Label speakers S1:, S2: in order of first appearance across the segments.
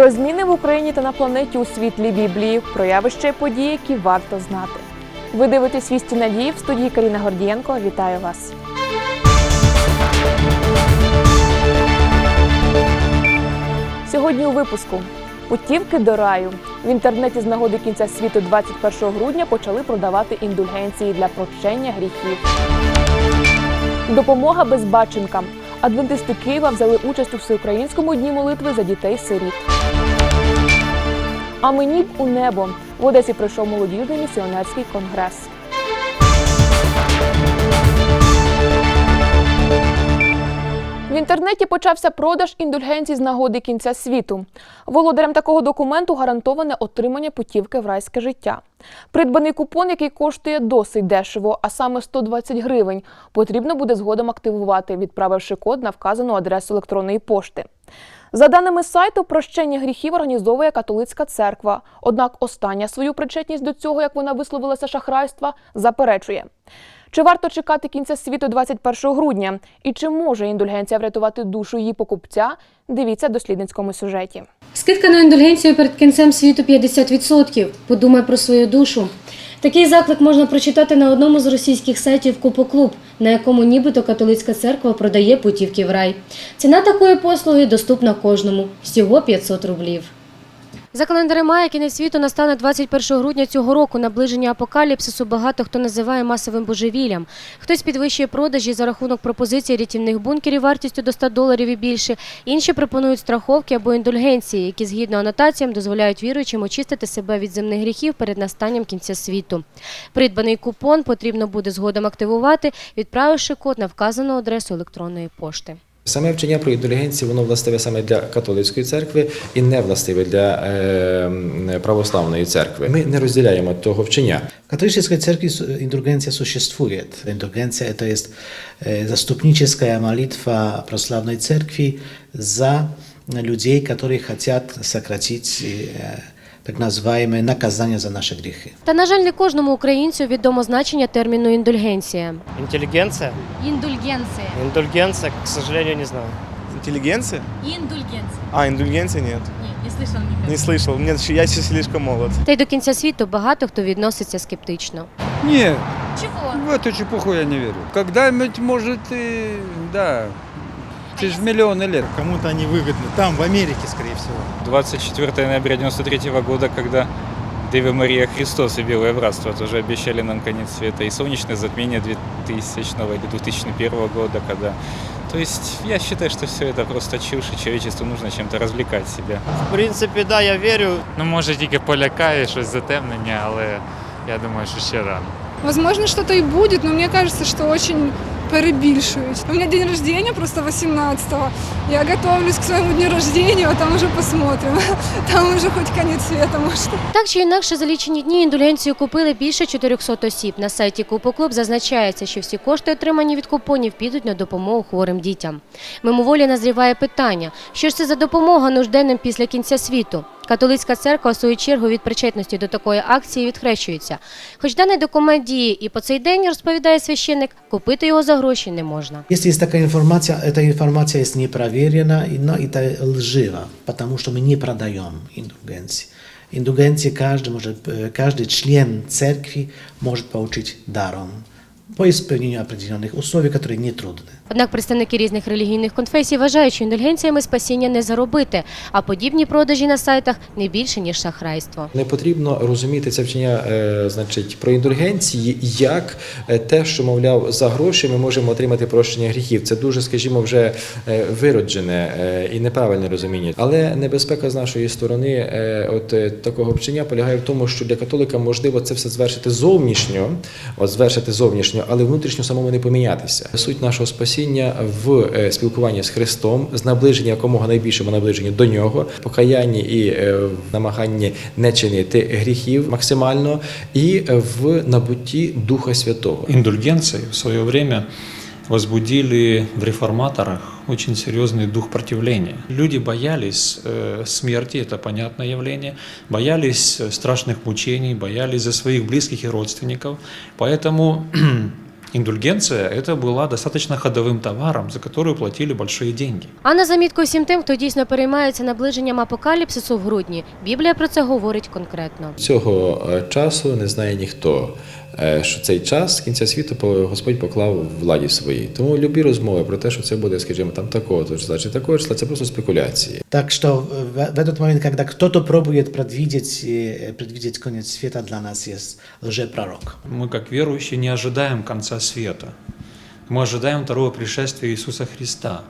S1: Про зміни в Україні та на планеті у світлі Біблії, про явища і події, які варто знати. Ви дивитесь «Вісті надії в студії Каріна Гордієнко. Вітаю вас. Сьогодні у випуску путівки до раю. В інтернеті з нагоди кінця світу 21 грудня почали продавати індульгенції для прощення гріхів. Допомога безбаченкам. Адвентисти Києва взяли участь у всеукраїнському дні молитви за дітей-сиріт. А мені б у небо. В Одесі пройшов молодіжний місіонерський конгрес. В інтернеті почався продаж індульгенцій з нагоди кінця світу. Володарям такого документу гарантоване отримання путівки в райське життя. Придбаний купон, який коштує досить дешево, а саме 120 гривень, потрібно буде згодом активувати, відправивши код на вказану адресу електронної пошти. За даними сайту, прощення гріхів організовує католицька церква. Однак остання свою причетність до цього, як вона висловилася шахрайства, заперечує. Чи варто чекати кінця світу 21 грудня? І чи може індульгенція врятувати душу її покупця? Дивіться в дослідницькому сюжеті.
S2: Скидка на індульгенцію перед кінцем світу 50%. Подумай про свою душу. Такий заклик можна прочитати на одному з російських сайтів Купоклуб, на якому нібито католицька церква продає путівки в рай. Ціна такої послуги доступна кожному всього 500 рублів. За календарем Майя кінець світу настане 21 грудня цього року. Наближення апокаліпсису багато хто називає масовим божевіллям. Хтось підвищує продажі за рахунок пропозицій рятівних бункерів вартістю до 100 доларів і більше. Інші пропонують страховки або індульгенції, які згідно анотаціям дозволяють віруючим очистити себе від земних гріхів перед настанням кінця світу. Придбаний купон потрібно буде згодом активувати, відправивши код на вказану адресу електронної пошти.
S3: Саме вчення про індулігенцію воно властиве саме для католицької церкви і не властиве для е, православної церкви. Ми не розділяємо того вчення.
S4: В католической церкви с- индульгенция существует. Индульгенция – это есть э, заступническая молитва православной церкви за людей, которые хотят сократить э, так называемые наказания за наши грехи.
S2: Та, на жаль, не кожному українцю відомо значення терміну індульгенція.
S5: Интеллигенция?
S6: Индульгенция.
S5: Индульгенция, к сожалению, не знаю.
S7: Интеллигенция?
S6: Индульгенция.
S7: А, индульгенция нет.
S6: Не, не слышал никогда.
S7: Не слышал. Мне еще- я еще слишком молод.
S2: Та й до кінця світу багато хто відноситься скептично.
S8: Нет,
S6: Чего?
S8: в эту чепуху я не верю. Когда-нибудь, может, и да, через миллионы лет.
S9: Кому-то они выгодны. Там, в Америке, скорее всего.
S10: 24 ноября 93 года, когда Дева Мария Христос и Белое Братство тоже обещали нам конец света, и солнечное затмение 2000 или 2001 года, когда... То есть я считаю, что все это просто чушь, и человечеству нужно чем-то развлекать себя.
S5: В принципе, да, я верю.
S11: Ну, може, тільки полякає щось затемнення, але я думаю, що ще рано.
S12: Возможно, что-то и будет, но мне кажется, что очень перебільшують. У меня день рождения просто 18-го. Я готовлюсь к своему дню рождения, а там уже посмотрим. Там уже хоть конец света, может.
S2: Так чи інакше, за лічені дні індульгенцію купили більше 400 осіб. На сайті Купоклуб зазначається, що всі кошти, отримані від купонів, підуть на допомогу хворим дітям. Мимоволі назріває питання, що ж це за допомога нужденним після кінця світу? Католицька церква, в свою чергу, від причетності до такої акції відхрещується. Хоч даний документ діє і по цей день, розповідає священник, купити його за гроші не можна.
S4: Если есть такая информация, эта информация есть непроверена, и- но это лживо, потому что мы не продаем индульгенции. Индульгенции каждый, может, э, каждый член церкви может получить даром по исполнению определенных условий, которые не трудны.
S2: Однак представники різних релігійних конфесій вважають, що індульгенціями спасіння не заробити, а подібні продажі на сайтах не більше ніж шахрайство.
S3: Не потрібно розуміти це вчення, е, значить, про індульгенції як е, те, що мовляв за гроші ми можемо отримати прощення гріхів. Це дуже, скажімо, вже е, вироджене і неправильне розуміння. Але небезпека з нашої сторони, от такого вчення полягає в тому, що для католика можливо це все звершити зовнішньо, от звершити зовнішньо, але внутрішньо самому не помінятися. Суть нашого спасіння в е, спілкуванні з Христом, з наближення якомога найбільшому наближенню до нього, покаянні і е, в намаганні не чинити гріхів максимально, і е, в набутті Духа Святого.
S13: Индульгенции в свое время возбудили в реформаторах очень серьезный дух противления. Люди боялись э, смерти, это понятное явление, боялись э, страшных мучений, боялись за своих близких и родственников. Поэтому Индульгенция – это была достаточно ходовым товаром, за которую платили большие деньги.
S2: А на замітку всім тим, хто дійсно переймається наближенням апокаліпсису в грудні, Біблія про це говорить конкретно.
S3: Цього е, часу не знає ніхто, е, що цей час кінця світу по- Господь поклав в владі своїй. Тому любі розмови про те, що це буде, скажімо, там такого то числа чи такого числа, це просто спекуляції.
S4: Так что в, в этот момент, когда кто-то пробует предвидеть, э, предвидеть конец света, для нас есть лжепророк.
S13: Мы, как верующие, не ожидаем конца света. Мы ожидаем второго пришествия Иисуса Христа.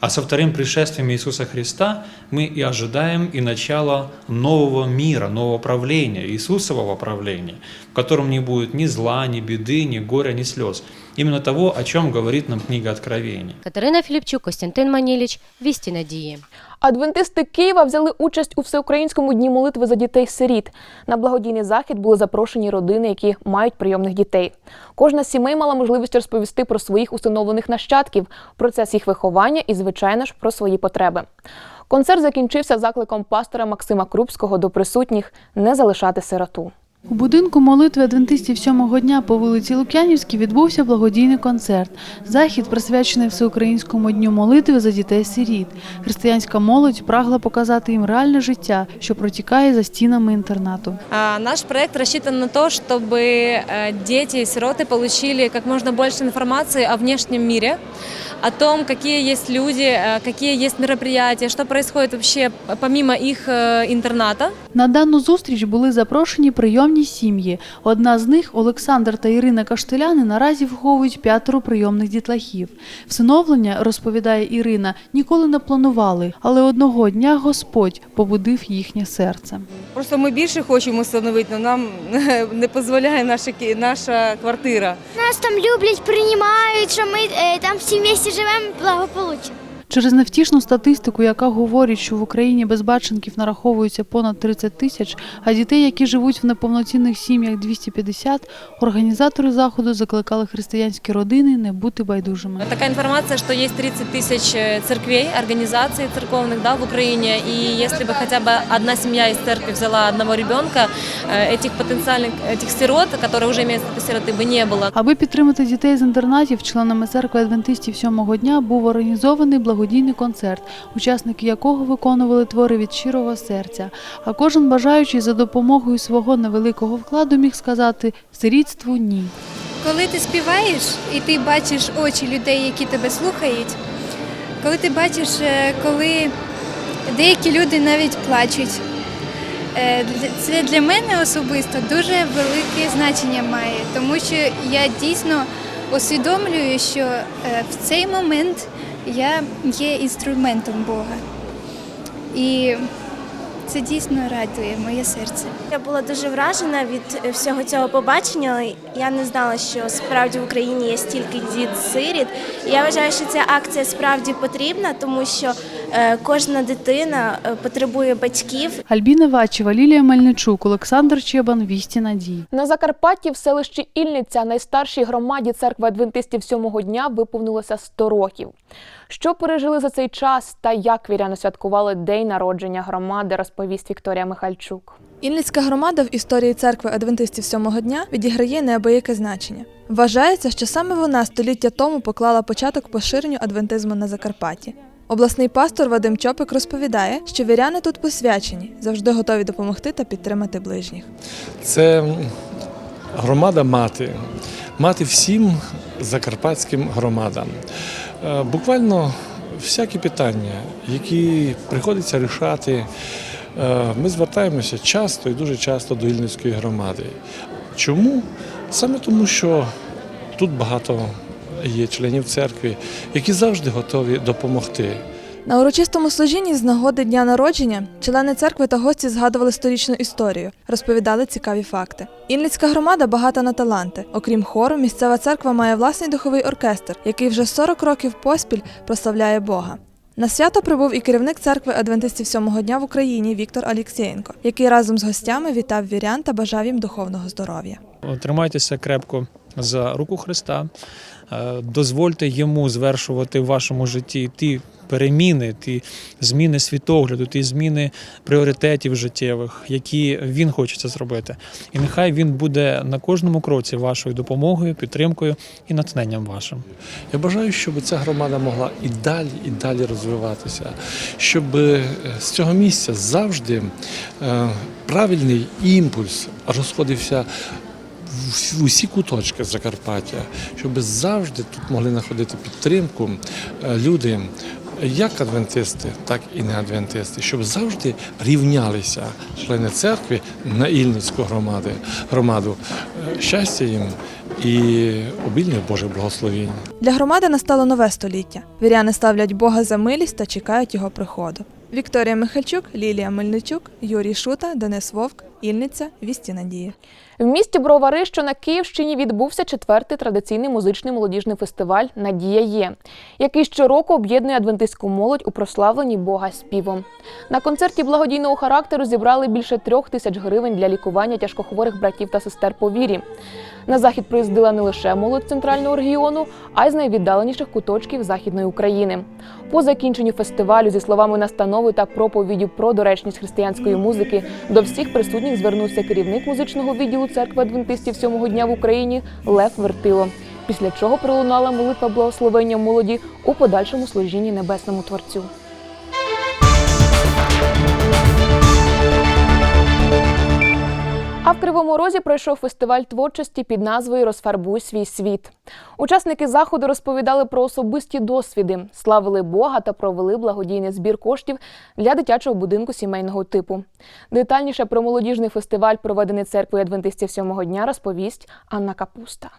S13: А со вторым пришествием Иисуса Христа мы и ожидаем и начало нового мира, нового правления, Иисусового правления, в котором не будет ни зла, ни беды, ни горя, ни слез. Именно того, о чем говорит нам книга Откровений.
S2: Катерина Філіпчук, Костянтин Маніліч, Вісті Надії.
S1: Адвентисти Києва взяли участь у всеукраїнському дні молитви за дітей-сиріт. На благодійний захід були запрошені родини, які мають прийомних дітей. Кожна з сімей мала можливість розповісти про своїх усиновлених нащадків, процес їх виховання і, звичайно ж, про свої потреби. Концерт закінчився закликом пастора Максима Крупського до присутніх не залишати сироту.
S14: У будинку молитви адвентистів сьомого дня по вулиці Лук'янівській відбувся благодійний концерт. Захід присвячений всеукраїнському дню молитви за дітей-сиріт. Християнська молодь прагла показати їм реальне життя, що протікає за стінами інтернату.
S6: А, Наш проект рассчитан на то, чтобы э, дети и сироты получили как можно больше информации о внешнем мире, о том, какие есть люди, э, какие есть мероприятия, что происходит вообще помимо их э, интерната.
S14: На дану зустріч були запрошені прийомні сім'ї. Одна з них, Олександр та Ірина Каштеляни, наразі виховують п'ятеро прийомних дітлахів. Всиновлення, розповідає Ірина, ніколи не планували, але одного дня Господь побудив їхнє серце.
S6: Просто ми більше хочемо встановити, але нам не дозволяє наша, наша квартира.
S12: Нас там люблять, приймають, що ми там всі місті живемо благополучно.
S14: Через невтішну статистику, яка говорить, що в Україні безбаченків нараховується понад 30 тисяч, а дітей, які живуть в неповноцінних сім'ях 250, організатори заходу закликали християнські родини не бути байдужими.
S6: Такая информация, что есть 30 тысяч э, церквей, организаций церковных да, в Украине, и если бы хотя бы одна семья из церкви взяла одного ребенка, э, этих потенциальных, этих сирот, которые уже имеют статус сироты, бы не было.
S14: Аби підтримати дітей з інтернатів, членами церкви адвентистів сьомого дня був організований благодійний концерт, учасники якого виконували твори від щирого серця. А кожен бажаючий за допомогою свого невеликого вкладу міг сказати сирітству ні.
S12: Коли ти співаєш і ти бачиш очі людей, які тебе слухають, коли ти бачиш, е, коли деякі люди навіть плачуть, е, це для мене особисто дуже велике значення має, тому що я дійсно усвідомлюю, що е, в цей момент я є інструментом Бога. І це дійсно радує моє серце.
S6: Я була дуже вражена від всього цього побачення. Я не знала, що справді в Україні є стільки діт-сиріт. Я вважаю, що ця акція справді потрібна, тому що е, кожна дитина е, потребує батьків,
S14: Альбіна Вачева, Лілія Мельничук, Олександр Чебан, Вісті Надії.
S1: На Закарпатті в селищі Ільниця, найстаршій громаді церкви адвентистів сьомого дня, виповнилося 100 років. Що пережили за цей час та як віряни святкували день народження громади, розповість Вікторія Михальчук.
S12: Ільницька громада в історії церкви адвентистів сьомого дня відіграє неабияке значення. Вважається, що саме вона століття тому поклала початок поширенню адвентизму на Закарпатті. Обласний пастор Вадим Чопик розповідає, що віряни тут посвячені, завжди готові допомогти та підтримати ближніх.
S9: Це громада мати, мати всім закарпатським громадам. Е, Буквально всякі питання, які приходиться рішати, е, ми звертаємося часто і дуже часто до Ільницької громади. Чому? Саме тому, що тут багато є членів церкви, які завжди готові допомогти.
S12: На урочистому служінні з нагоди дня народження члени церкви та гості згадували сторічну історію, розповідали цікаві факти. Ільницька громада багата на таланти. Окрім хору, місцева церква має власний духовий оркестр, який вже 40 років поспіль прославляє Бога. На свято прибув і керівник церкви адвентистів сьомого дня в Україні Віктор Алєксєєнко, який разом з гостями вітав вірян та бажав їм духовного здоров'я.
S10: Тримайтеся крепко,
S13: за руку Христа, дозвольте йому звершувати в вашому житті ті переміни, ті зміни світогляду, ті зміни пріоритетів життєвих, які він хочеться зробити. І нехай він буде на кожному кроці вашою допомогою, підтримкою і натхненням вашим.
S9: Я бажаю, щоб ця громада могла і далі, і далі розвиватися, щоб е, з цього місця завжди е, правильний імпульс розходився в усі куточки Закарпаття, щоб завжди тут могли знаходити підтримку е, люди, як адвентисти, так і не адвентисти, щоб завжди рівнялися члени церкви на Ільницьку громади, громаду. Е, Щастя їм і обільних Божих благословінь.
S15: Для громади настало нове століття. Віряни ставлять Бога за милість та чекають його приходу. Вікторія Михальчук, Лілія Мельничук, Юрій Шута, Денис Вовк, Ільниця, Вісті Надії.
S1: В місті Бровари, що на Київщині, відбувся четвертий традиційний музичний молодіжний фестиваль Надія є, який щороку об'єднує адвентистську молодь у прославленні Бога співом. На концерті благодійного характеру зібрали більше трьох тисяч гривень для лікування тяжкохворих братів та сестер по вірі. На захід приїздила не лише молодь центрального регіону, а й з найвіддаленіших куточків Західної України. По закінченню фестивалю, зі словами настанови та проповіді про доречність християнської музики, до всіх присутніх звернувся керівник музичного відділу церкви адвентистів сьомого дня в Україні Лев Вертило. Після чого пролунала молитва благословення молоді у подальшому служінні небесному творцю. А в Кривому Розі пройшов фестиваль творчості під назвою Розфарбуй свій світ. Учасники заходу розповідали про особисті досвіди, славили Бога та провели благодійний збір коштів для дитячого будинку сімейного типу. Детальніше про молодіжний фестиваль, проведений церквою адвентистів сьомого дня, розповість Анна Капуста.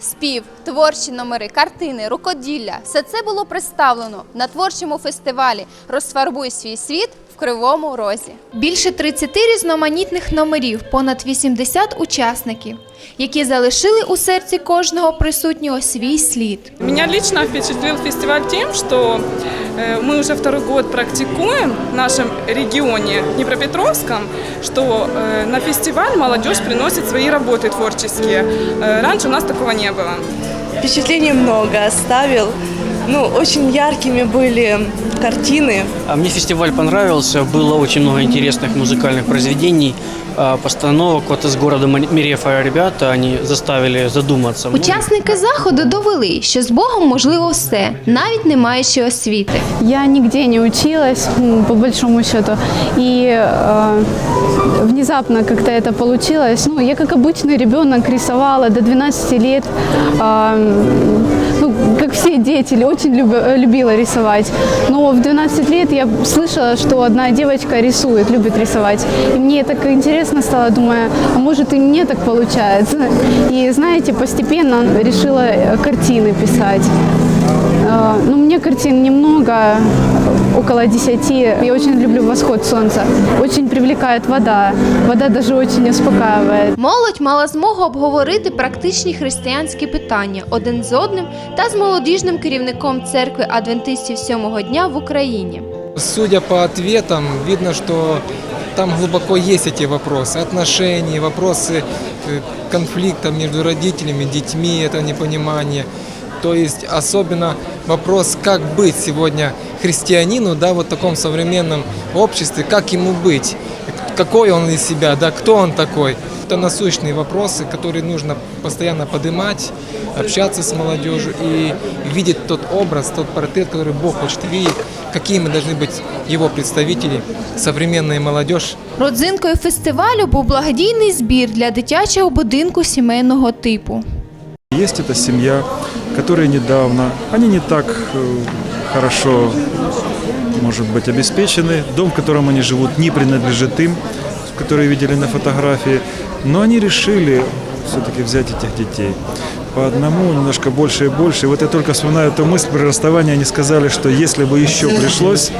S16: Спів, творчі номери, картини, рукоділля все це було представлено на творчому фестивалі Розфарбуй свій світ Кривому Розі. Більше 30 різноманітних номерів, понад 80 учасників, які залишили у серці кожного присутнього свій слід.
S17: Меня лично впечатлил фестиваль тем, что э, мы уже второй год практикуем в нашем регионе Днепропетровском, что э, на фестиваль молодежь приносит свои работы творческие. Э, Раньше у нас такого не было.
S18: Впечатлений много оставил. Ну, очень яркими были картины.
S19: А Мне фестиваль понравился, было очень много интересных музыкальных произведений, а, постановок. Вот из города Мирефа ребята, они заставили задуматься.
S16: Учасники заходу довели, що з Богом можливо все, навіть не маючи освіти.
S20: Я нигде не училась, м, по большому счету, и э, внезапно как-то это получилось. Ну, я как обычный ребенок рисовала до 12 лет, а, ну, как все дети, очень люб- любила рисовать. Но в 12 лет я слышала, что одна девочка рисует, любит рисовать. И мне так интересно стало, думаю, а может и мне так получается. И знаете, постепенно решила э, картины писать. Э, Ну, мне картин немного, около десяти. Я очень люблю восход солнца. Очень привлекает вода. Вода даже очень успокаивает.
S16: Молодь мала змогу обговорити практичні християнські питання один з одним та з молодіжним керівником церкви адвентистів сьомого дня в Україні.
S21: Судя по ответам, видно, что там глубоко есть эти вопросы. Отношения, вопросы э, конфликта между родителями, детьми, это непонимание. То есть особенно вопрос, как быть сегодня христианину, да, вот в таком современном обществе, как ему быть, какой он из себя, да, кто он такой. Это насущные вопросы, которые нужно постоянно поднимать, общаться с молодежью и видеть тот образ, тот портрет, который Бог хочет видеть, какие мы должны быть его представители, современная молодежь,
S16: Родзинкою фестивалю був благодійний збір для дитячого будинку сімейного типу.
S22: Есть эта семья, которая недавно, они не так э, хорошо, может быть, обеспечены. Дом, в котором они живут, не принадлежит им, которые видели на фотографии. Но они решили все-таки взять этих детей. По одному, немножко больше и больше. И вот я только вспоминаю эту мысль при расставании. Они сказали, что если бы еще пришлось,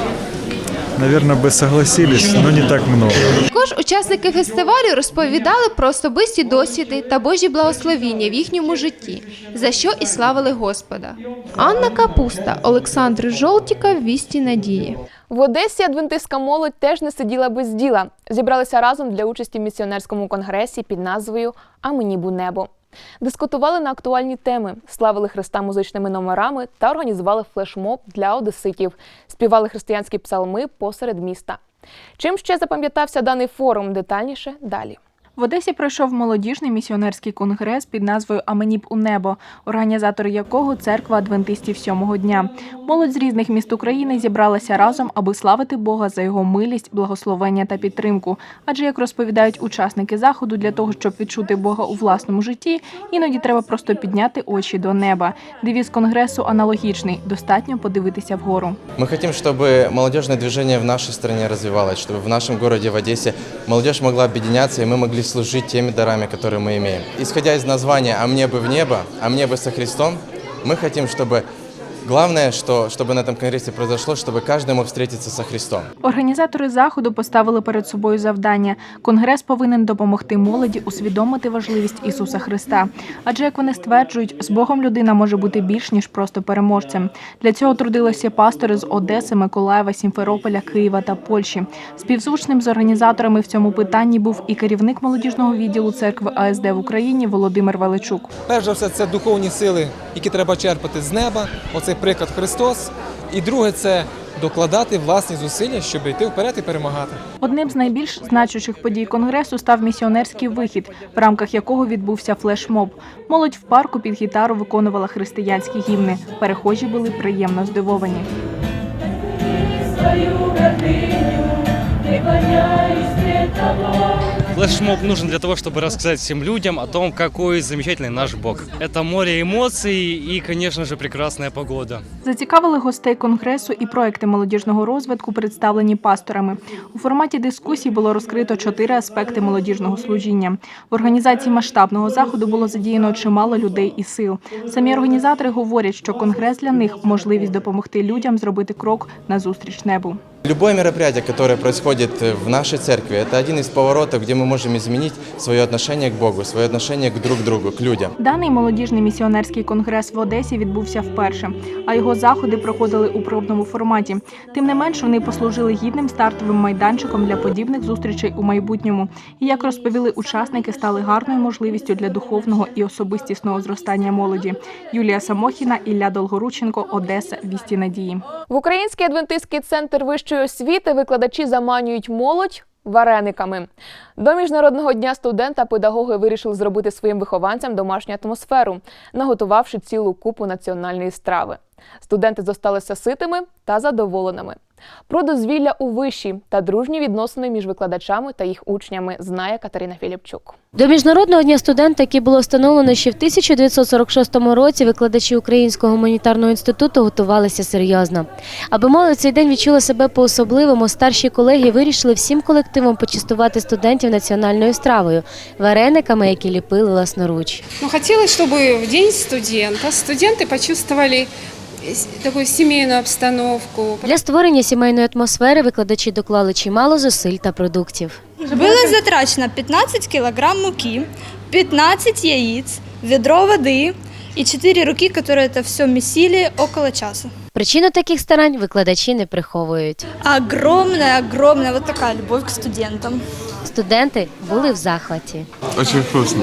S22: наверное, бы согласились, но не так много.
S16: Також учасники фестивалю розповідали про особисті досвіди та Божі благословіння в їхньому житті, за що і славили Господа. Анна Капуста, Олександр Жолтіка, Вісті Надії.
S1: В Одесі адвентистська молодь теж не сиділа без діла. Зібралися разом для участі в місіонерському конгресі під назвою А мені бу небо. Дискутували на актуальні теми, славили Христа музичними номерами та організували флешмоб для одеситів. Співали християнські псалми посеред міста. Чим ще запам'ятався даний форум? Детальніше далі.
S23: В Одесі пройшов молодіжний місіонерський конгрес під назвою «А мені б у небо, організатори якого церква адвентистів сьомого дня. Молодь з різних міст України зібралася разом, аби славити Бога за його милість, благословення та підтримку. Адже, як розповідають учасники заходу, для того, щоб відчути Бога у власному житті, іноді треба просто підняти очі до неба. Девіз конгресу аналогічний: достатньо подивитися вгору.
S24: Мы хотим, чтобы молодежное движение в нашей стране развивалось, чтобы в нашем городе, в Одессе, молодежь могла объединяться, и мы могли служить теми дарами, которые мы имеем. Исходя из названия «А мне бы в небо», «А мне бы со Христом», мы хотим, чтобы главное, что, чтобы на этом конгрессе произошло, чтобы каждый мог встретиться со Христом.
S23: Організатори заходу поставили перед собою завдання. Конгрес повинен допомогти молоді усвідомити важливість Ісуса Христа. Адже, як вони стверджують, з Богом людина може бути більш ніж просто переможцем. Для цього трудилися пастори з Одеси, Миколаєва, Сімферополя, Києва та Польщі. Співзвучним з організаторами в цьому питанні був і керівник молодіжного відділу церкви АСД в Україні Володимир Величук.
S21: Перш за все, це духовні сили, які треба черпати з неба. Оцей приклад Христос. І друге, це докладати власні зусилля, щоб йти вперед і перемагати.
S23: Одним з найбільш значущих подій конгресу став місіонерський вихід, в рамках якого відбувся флешмоб. Молодь в парку під гітару виконувала християнські гімни. Перехожі були приємно здивовані.
S25: Флешмоб нужен для того, чтобы рассказать всем людям о том, какой замечательный наш Бог. Это море эмоций и, конечно же, прекрасная погода.
S23: Зацікавили гостей конгресу і проекти молодіжного розвитку, представлені пасторами. У форматі дискусій було розкрито чотири аспекти молодіжного служіння. В організації масштабного заходу було задіяно чимало людей і сил. Самі організатори говорять, що конгрес для них можливість допомогти людям зробити крок назустріч небу.
S24: Любое мероприятие, которое происходит в нашей церкви, это один из поворотов, где мы можем изменить свое отношение к Богу, свое отношение к друг другу, к людям.
S23: Даний молодіжний місіонерський конгрес в Одесі відбувся вперше, а його заходи проходили у пробному форматі. Тим не менш, вони послужили гідним стартовим майданчиком для подібних зустрічей у майбутньому. І як розповіли учасники, стали гарною можливістю для духовного і особистісного зростання молоді. Юлія Самохіна, Ілля Долгорученко, Одеса, Вісті Надії.
S1: В Український адвентистський центр вищої освіти викладачі заманюють молодь варениками. До міжнародного дня студента педагоги вирішили зробити своїм вихованцям домашню атмосферу, наготувавши цілу купу національної страви. Студенти зосталися ситими та задоволеними. Про дозвілля у виші та дружні відносини між викладачами та їх учнями знає Катерина Філіпчук.
S2: До міжнародного дня студента, який було встановлено ще в 1946 році, викладачі Українського гуманітарного інституту готувалися серйозно. Аби молодь цей день відчула себе по-особливому, старші колеги вирішили всім колективом почастувати студентів національною стравою варениками, які ліпили власноруч.
S26: Ну, хотелось, чтобы в День студента студенты почувствовали с- такую семейную обстановку.
S2: Для створення сімейної атмосфери викладачі доклали чимало зусиль та продуктів.
S27: Было затрачено 15 килограмм муки, 15 яиц, ведро воды и 4 руки, которые это все месили около часа.
S2: Причину таких старань викладачі не приховують.
S27: Огромная-огромная вот такая любовь к студентам.
S2: Студенти були в захваті.
S28: Очень вкусно.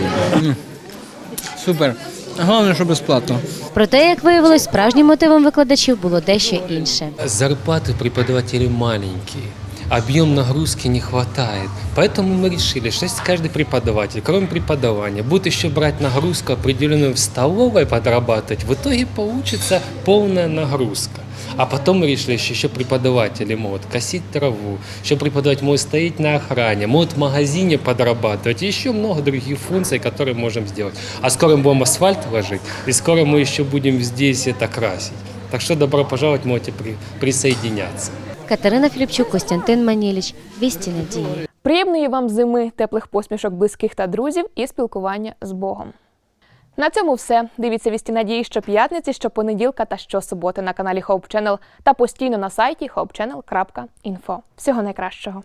S28: Супер. Головне, що безплатно.
S2: Проте, як виявилось, справжнім мотивом викладачів було дещо інше.
S29: Зарплаты преподавателей маленькие. Объем нагрузки не хватает. Поэтому мы решили, что если каждый преподаватель, кроме преподавания, будет еще брать нагрузку определенную в столовой подрабатывать, в итоге получится полная нагрузка. А потом мы решили, что еще преподаватели могут косить траву, еще преподаватель может стоять на охране, могут в магазине подрабатывать, и еще много других функций, которые можем сделать. А скоро мы будем асфальт ложить, и скоро мы еще будем здесь это красить. Так что добро пожаловать, можете при- присоединяться.
S2: Катерина Філіпчук, Костянтин Маніліч, Вісті Надії.
S1: Приємної вам зими, теплих посмішок близьких та друзів і спілкування з Богом. На цьому все. Дивіться вісті надії щоп'ятниці, щопонеділка та щосуботи на каналі Hope Channel та постійно на сайті hopechannel.info. Всього найкращого.